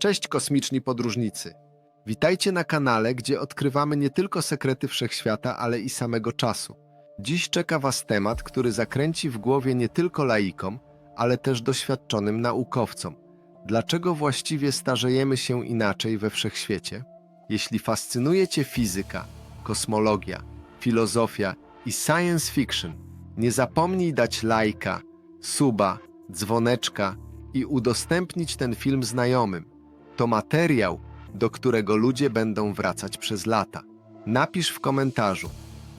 Cześć kosmiczni podróżnicy. Witajcie na kanale, gdzie odkrywamy nie tylko sekrety wszechświata, ale i samego czasu. Dziś czeka Was temat, który zakręci w głowie nie tylko laikom, ale też doświadczonym naukowcom. Dlaczego właściwie starzejemy się inaczej we wszechświecie? Jeśli fascynuje Cię fizyka, kosmologia, filozofia i science fiction, nie zapomnij dać lajka, suba, dzwoneczka i udostępnić ten film znajomym. To materiał, do którego ludzie będą wracać przez lata. Napisz w komentarzu.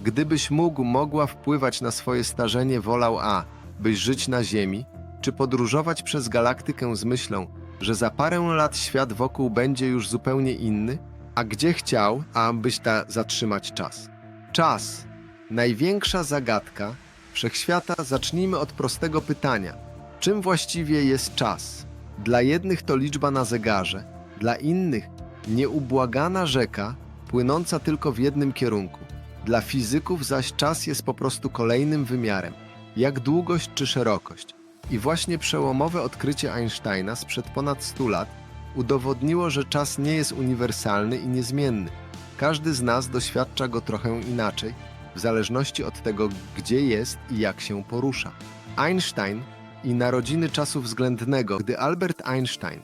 Gdybyś mógł, mogła wpływać na swoje starzenie, wolał A. Byś żyć na Ziemi, czy podróżować przez galaktykę z myślą, że za parę lat świat wokół będzie już zupełnie inny? A gdzie chciał, a byś ta zatrzymać czas? Czas. Największa zagadka wszechświata. Zacznijmy od prostego pytania. Czym właściwie jest czas? Dla jednych to liczba na zegarze, dla innych nieubłagana rzeka płynąca tylko w jednym kierunku. Dla fizyków zaś czas jest po prostu kolejnym wymiarem, jak długość czy szerokość. I właśnie przełomowe odkrycie Einsteina sprzed ponad 100 lat udowodniło, że czas nie jest uniwersalny i niezmienny. Każdy z nas doświadcza go trochę inaczej, w zależności od tego, gdzie jest i jak się porusza. Einstein i narodziny czasu względnego, gdy Albert Einstein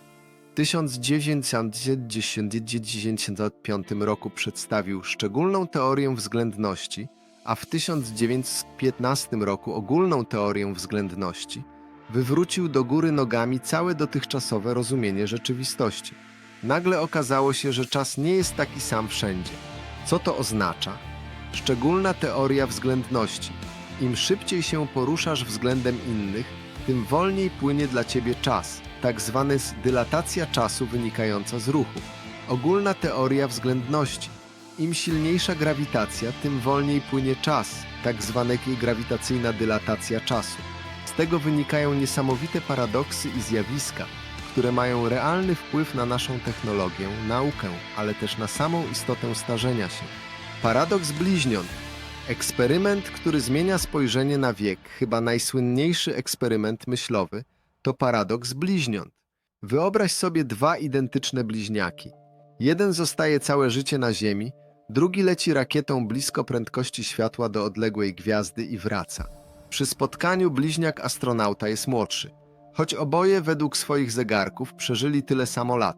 1995 roku przedstawił szczególną teorię względności, a w 1915 roku ogólną teorię względności, wywrócił do góry nogami całe dotychczasowe rozumienie rzeczywistości. Nagle okazało się, że czas nie jest taki sam wszędzie. Co to oznacza? Szczególna teoria względności. Im szybciej się poruszasz względem innych, tym wolniej płynie dla ciebie czas, tak zwana dylatacja czasu wynikająca z ruchu. Ogólna teoria względności. Im silniejsza grawitacja, tym wolniej płynie czas, tak zwana grawitacyjna dylatacja czasu. Z tego wynikają niesamowite paradoksy i zjawiska, które mają realny wpływ na naszą technologię, naukę, ale też na samą istotę starzenia się. Paradoks bliźniąt. Eksperyment, który zmienia spojrzenie na wiek, chyba najsłynniejszy eksperyment myślowy, to paradoks bliźniąt. Wyobraź sobie dwa identyczne bliźniaki. Jeden zostaje całe życie na Ziemi, drugi leci rakietą blisko prędkości światła do odległej gwiazdy i wraca. Przy spotkaniu bliźniak astronauta jest młodszy, choć oboje według swoich zegarków przeżyli tyle samo lat.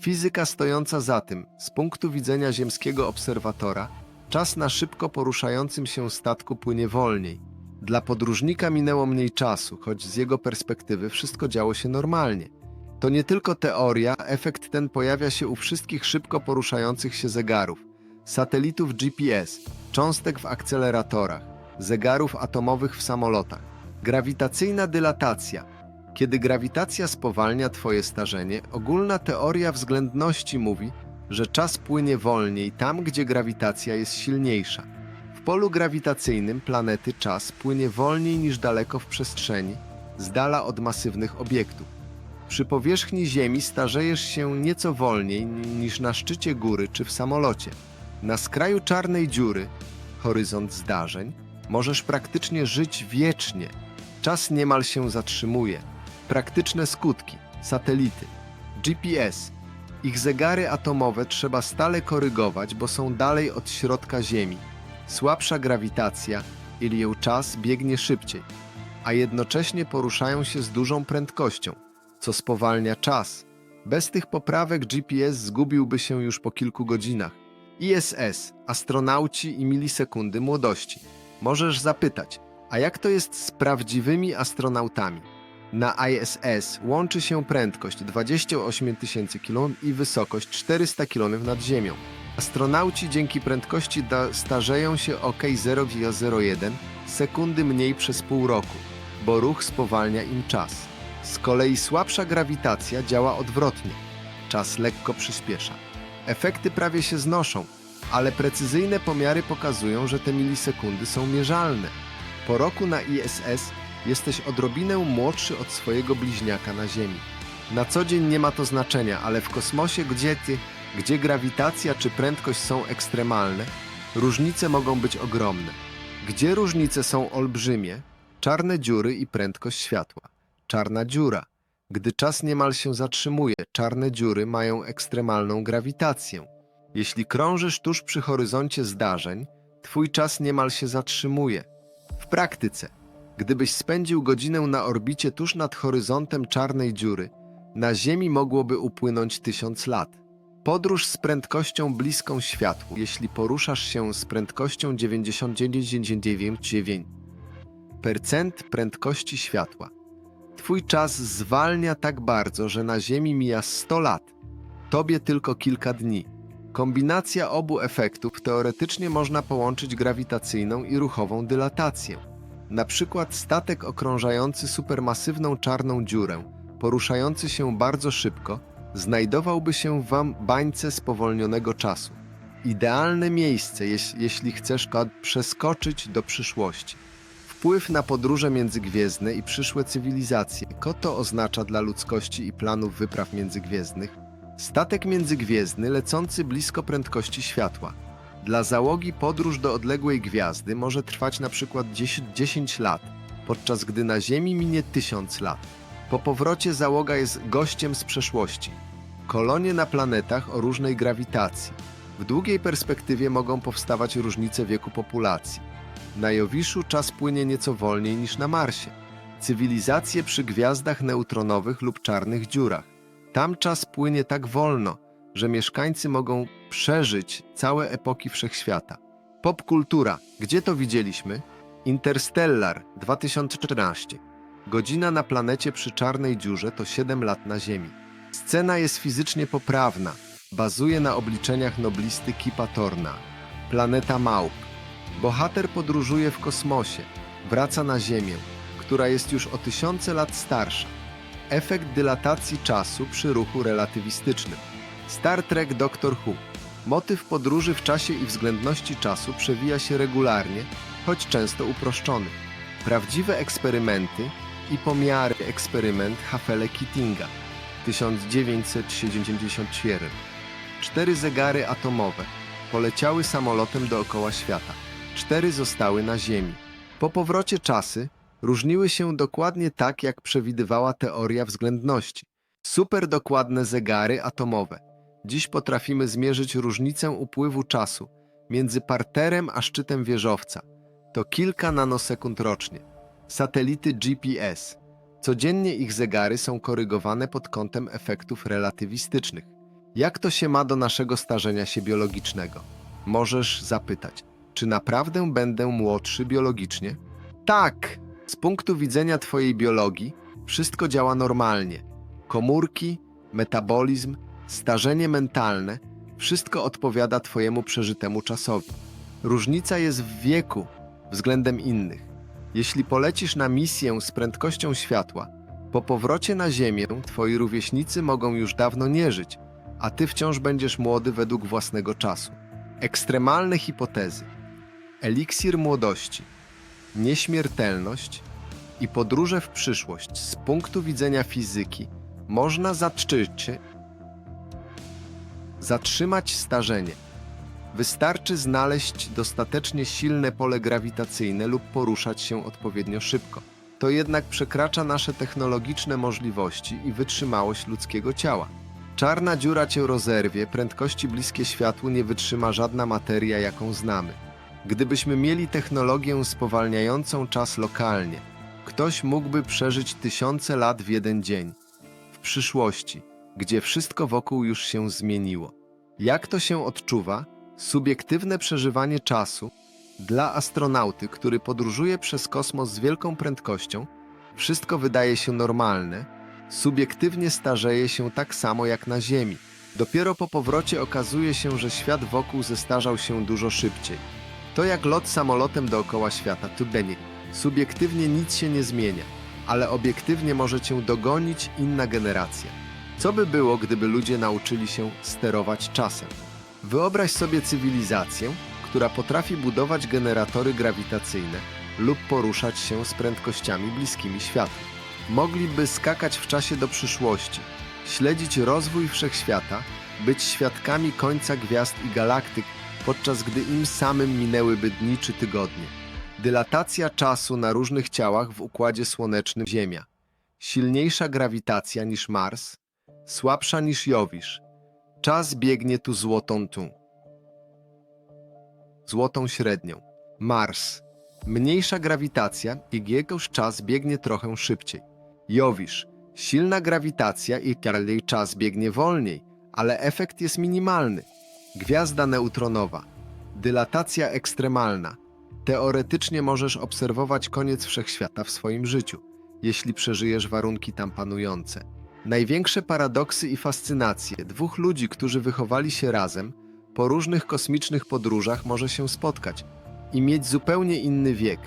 Fizyka stojąca za tym, z punktu widzenia ziemskiego obserwatora, czas na szybko poruszającym się statku płynie wolniej. Dla podróżnika minęło mniej czasu, choć z jego perspektywy wszystko działo się normalnie. To nie tylko teoria, efekt ten pojawia się u wszystkich szybko poruszających się zegarów, satelitów GPS, cząstek w akceleratorach, zegarów atomowych w samolotach. Grawitacyjna dylatacja. Kiedy grawitacja spowalnia Twoje starzenie, ogólna teoria względności mówi, że czas płynie wolniej tam, gdzie grawitacja jest silniejsza. Polu grawitacyjnym planety czas płynie wolniej niż daleko w przestrzeni, z dala od masywnych obiektów. Przy powierzchni Ziemi starzejesz się nieco wolniej niż na szczycie góry czy w samolocie. Na skraju czarnej dziury, horyzont zdarzeń, możesz praktycznie żyć wiecznie. Czas niemal się zatrzymuje. Praktyczne skutki, satelity, GPS, ich zegary atomowe trzeba stale korygować, bo są dalej od środka Ziemi. Słabsza grawitacja, ili czas biegnie szybciej, a jednocześnie poruszają się z dużą prędkością, co spowalnia czas. Bez tych poprawek GPS zgubiłby się już po kilku godzinach. ISS, astronauci i milisekundy młodości. Możesz zapytać, a jak to jest z prawdziwymi astronautami? Na ISS łączy się prędkość 28 tysięcy km i wysokość 400 km nad Ziemią. Astronauci dzięki prędkości starzeją się o k 0,01 sekundy mniej przez pół roku, bo ruch spowalnia im czas. Z kolei słabsza grawitacja działa odwrotnie. Czas lekko przyspiesza. Efekty prawie się znoszą, ale precyzyjne pomiary pokazują, że te milisekundy są mierzalne. Po roku na ISS jesteś odrobinę młodszy od swojego bliźniaka na Ziemi. Na co dzień nie ma to znaczenia, ale w kosmosie, gdzie ty, gdzie grawitacja czy prędkość są ekstremalne, różnice mogą być ogromne. Gdzie różnice są olbrzymie, czarne dziury i prędkość światła. Czarna dziura. Gdy czas niemal się zatrzymuje, czarne dziury mają ekstremalną grawitację. Jeśli krążysz tuż przy horyzoncie zdarzeń, twój czas niemal się zatrzymuje. W praktyce, gdybyś spędził godzinę na orbicie tuż nad horyzontem czarnej dziury, na Ziemi mogłoby upłynąć tysiąc lat. Podróż z prędkością bliską światłu, jeśli poruszasz się z prędkością 99,99% prędkości światła. Twój czas zwalnia tak bardzo, że na Ziemi mija 100 lat, tobie tylko kilka dni. Kombinacja obu efektów teoretycznie można połączyć grawitacyjną i ruchową dylatację. Na przykład statek okrążający supermasywną czarną dziurę, poruszający się bardzo szybko, znajdowałby się wam bańce spowolnionego czasu. Idealne miejsce, jeś- jeśli chcesz przeskoczyć do przyszłości. Wpływ na podróże międzygwiezdne i przyszłe cywilizacje. Co to oznacza dla ludzkości i planów wypraw międzygwiezdnych? Statek międzygwiezdny lecący blisko prędkości światła. Dla załogi podróż do odległej gwiazdy może trwać na przykład 10, 10 lat, podczas gdy na Ziemi minie 1000 lat. Po powrocie załoga jest gościem z przeszłości. Kolonie na planetach o różnej grawitacji. W długiej perspektywie mogą powstawać różnice wieku populacji. Na Jowiszu czas płynie nieco wolniej niż na Marsie. Cywilizacje przy gwiazdach neutronowych lub czarnych dziurach. Tam czas płynie tak wolno, że mieszkańcy mogą przeżyć całe epoki wszechświata. Popkultura. Gdzie to widzieliśmy? Interstellar 2014. Godzina na planecie przy czarnej dziurze to 7 lat na Ziemi. Scena jest fizycznie poprawna. Bazuje na obliczeniach noblisty Kipa Torna. Planeta Małp. Bohater podróżuje w kosmosie, wraca na Ziemię, która jest już o tysiące lat starsza. Efekt dylatacji czasu przy ruchu relatywistycznym. Star Trek Doctor Who. Motyw podróży w czasie i względności czasu przewija się regularnie, choć często uproszczony. Prawdziwe eksperymenty i pomiary eksperyment Hafele Kittinga 1977. Cztery zegary atomowe poleciały samolotem dookoła świata. Cztery zostały na Ziemi. Po powrocie czasy różniły się dokładnie tak, jak przewidywała teoria względności. Super dokładne zegary atomowe. Dziś potrafimy zmierzyć różnicę upływu czasu między parterem a szczytem wieżowca. To kilka nanosekund rocznie. Satelity GPS. Codziennie ich zegary są korygowane pod kątem efektów relatywistycznych. Jak to się ma do naszego starzenia się biologicznego? Możesz zapytać, czy naprawdę będę młodszy biologicznie? Tak! Z punktu widzenia Twojej biologii wszystko działa normalnie. Komórki, metabolizm, starzenie mentalne wszystko odpowiada Twojemu przeżytemu czasowi. Różnica jest w wieku względem innych. Jeśli polecisz na misję z prędkością światła, po powrocie na Ziemię Twoi rówieśnicy mogą już dawno nie żyć, a Ty wciąż będziesz młody według własnego czasu. Ekstremalne hipotezy. Eliksir młodości, nieśmiertelność i podróże w przyszłość z punktu widzenia fizyki można zatrzymać, starzenie. Wystarczy znaleźć dostatecznie silne pole grawitacyjne lub poruszać się odpowiednio szybko. To jednak przekracza nasze technologiczne możliwości i wytrzymałość ludzkiego ciała. Czarna dziura cię rozerwie, prędkości bliskie światłu nie wytrzyma żadna materia, jaką znamy. Gdybyśmy mieli technologię spowalniającą czas lokalnie, ktoś mógłby przeżyć tysiące lat w jeden dzień. W przyszłości, gdzie wszystko wokół już się zmieniło. Jak to się odczuwa? Subiektywne przeżywanie czasu dla astronauty, który podróżuje przez kosmos z wielką prędkością, wszystko wydaje się normalne, subiektywnie starzeje się tak samo jak na Ziemi. Dopiero po powrocie okazuje się, że świat wokół zestarzał się dużo szybciej. To jak lot samolotem dookoła świata, tu będzie. Subiektywnie nic się nie zmienia, ale obiektywnie może cię dogonić inna generacja. Co by było, gdyby ludzie nauczyli się sterować czasem? Wyobraź sobie cywilizację, która potrafi budować generatory grawitacyjne lub poruszać się z prędkościami bliskimi światłu. Mogliby skakać w czasie do przyszłości, śledzić rozwój wszechświata, być świadkami końca gwiazd i galaktyk, podczas gdy im samym minęłyby dni czy tygodnie. Dylatacja czasu na różnych ciałach w układzie słonecznym Ziemia. silniejsza grawitacja niż Mars, słabsza niż Jowisz. Czas biegnie tu złotą tu. Złotą średnią. Mars. Mniejsza grawitacja i jegoż czas biegnie trochę szybciej. Jowisz. Silna grawitacja i jej czas biegnie wolniej, ale efekt jest minimalny. Gwiazda neutronowa. Dylatacja ekstremalna. Teoretycznie możesz obserwować koniec wszechświata w swoim życiu, jeśli przeżyjesz warunki tam panujące. Największe paradoksy i fascynacje dwóch ludzi, którzy wychowali się razem, po różnych kosmicznych podróżach może się spotkać i mieć zupełnie inny wiek,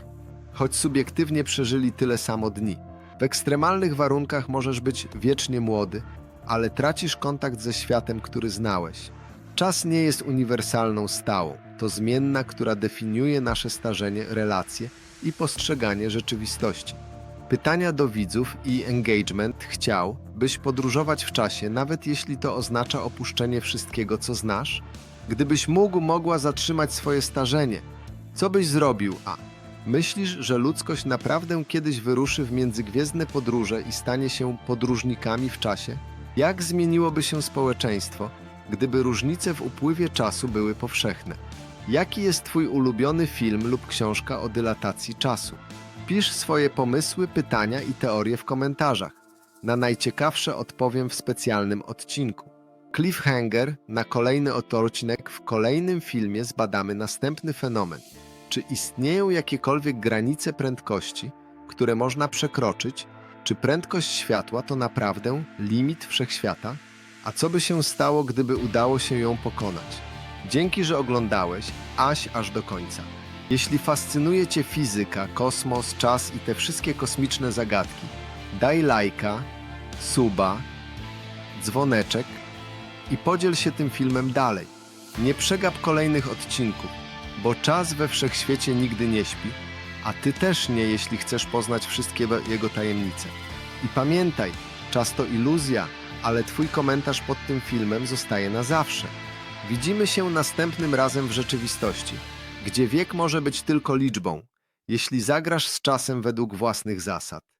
choć subiektywnie przeżyli tyle samo dni. W ekstremalnych warunkach możesz być wiecznie młody, ale tracisz kontakt ze światem, który znałeś. Czas nie jest uniwersalną stałą, to zmienna, która definiuje nasze starzenie, relacje i postrzeganie rzeczywistości. Pytania do widzów i engagement chciał, byś podróżować w czasie, nawet jeśli to oznacza opuszczenie wszystkiego, co znasz? Gdybyś mógł, mogła zatrzymać swoje starzenie, co byś zrobił? A. Myślisz, że ludzkość naprawdę kiedyś wyruszy w międzygwiezdne podróże i stanie się podróżnikami w czasie? Jak zmieniłoby się społeczeństwo, gdyby różnice w upływie czasu były powszechne? Jaki jest Twój ulubiony film lub książka o dylatacji czasu? Pisz swoje pomysły, pytania i teorie w komentarzach. Na najciekawsze odpowiem w specjalnym odcinku. Cliffhanger na kolejny odcinek w kolejnym filmie zbadamy następny fenomen. Czy istnieją jakiekolwiek granice prędkości, które można przekroczyć? Czy prędkość światła to naprawdę limit wszechświata? A co by się stało, gdyby udało się ją pokonać? Dzięki, że oglądałeś, aś aż do końca. Jeśli fascynuje Cię fizyka, kosmos, czas i te wszystkie kosmiczne zagadki, daj lajka, suba, dzwoneczek i podziel się tym filmem dalej. Nie przegap kolejnych odcinków, bo czas we wszechświecie nigdy nie śpi, a Ty też nie, jeśli chcesz poznać wszystkie jego tajemnice. I pamiętaj, czas to iluzja, ale Twój komentarz pod tym filmem zostaje na zawsze. Widzimy się następnym razem w rzeczywistości, gdzie wiek może być tylko liczbą, jeśli zagrasz z czasem według własnych zasad.